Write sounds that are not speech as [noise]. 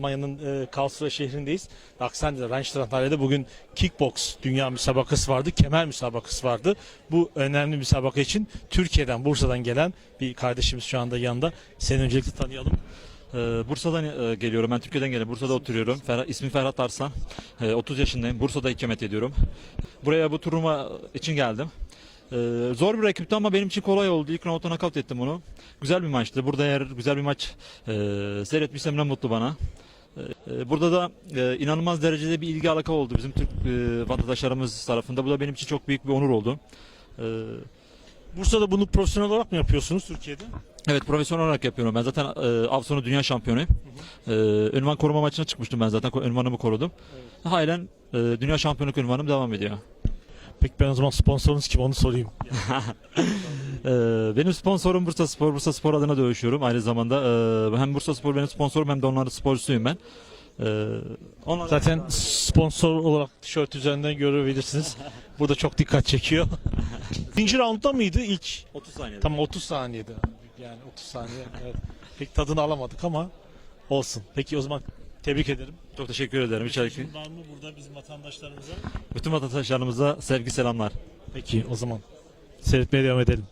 Almanya'nın e, Karlsruhe şehrindeyiz. Aksen'de, Rheinstrandhalle'de bugün kickbox dünya müsabakası vardı. Kemer müsabakası vardı. Bu önemli müsabaka için Türkiye'den, Bursa'dan gelen bir kardeşimiz şu anda yanında. Seni öncelikle tanıyalım. Ee, Bursa'dan e, geliyorum. Ben Türkiye'den geliyorum. Bursa'da oturuyorum. İsmim Ferhat Arslan. Ee, 30 yaşındayım. Bursa'da ikamet ediyorum. Buraya bu turnuva için geldim. Zor bir rakipti ama benim için kolay oldu. İlk roundda nakavt ettim onu. Güzel bir maçtı. Burada eğer güzel bir maç e, seyretmişsem ne mutlu bana. Ee, Burada da e, inanılmaz derecede bir ilgi alaka oldu bizim Türk e, vatandaşlarımız tarafında. Bu da benim için çok büyük bir onur oldu. Ee, Bursa'da bunu profesyonel olarak mı yapıyorsunuz Türkiye'de? Evet profesyonel olarak yapıyorum. Ben zaten e, Avson'u dünya şampiyonuyum. E, ünvan koruma maçına çıkmıştım ben zaten. Ünvanımı korudum. Halen e, dünya şampiyonluk ünvanım devam ediyor. Peki ben o zaman sponsorunuz kim onu sorayım. [laughs] E, benim sponsorum Bursa Spor. Bursa Spor adına dövüşüyorum. Aynı zamanda e, hem Bursa Spor benim sponsorum hem de onların sporcusuyum ben. E, onlar Zaten sponsor olarak tişört üzerinden görebilirsiniz. Burada çok dikkat çekiyor. [laughs] İkinci roundda mıydı ilk? 30 saniyede. Tam 30 saniyede. Yani 30 saniye. Evet. Pek tadını alamadık ama olsun. Peki o zaman tebrik ederim. Çok teşekkür ederim. İçerik. Var mı burada bizim vatandaşlarımıza? Bütün vatandaşlarımıza sevgi selamlar. Peki o zaman seyretmeye devam edelim.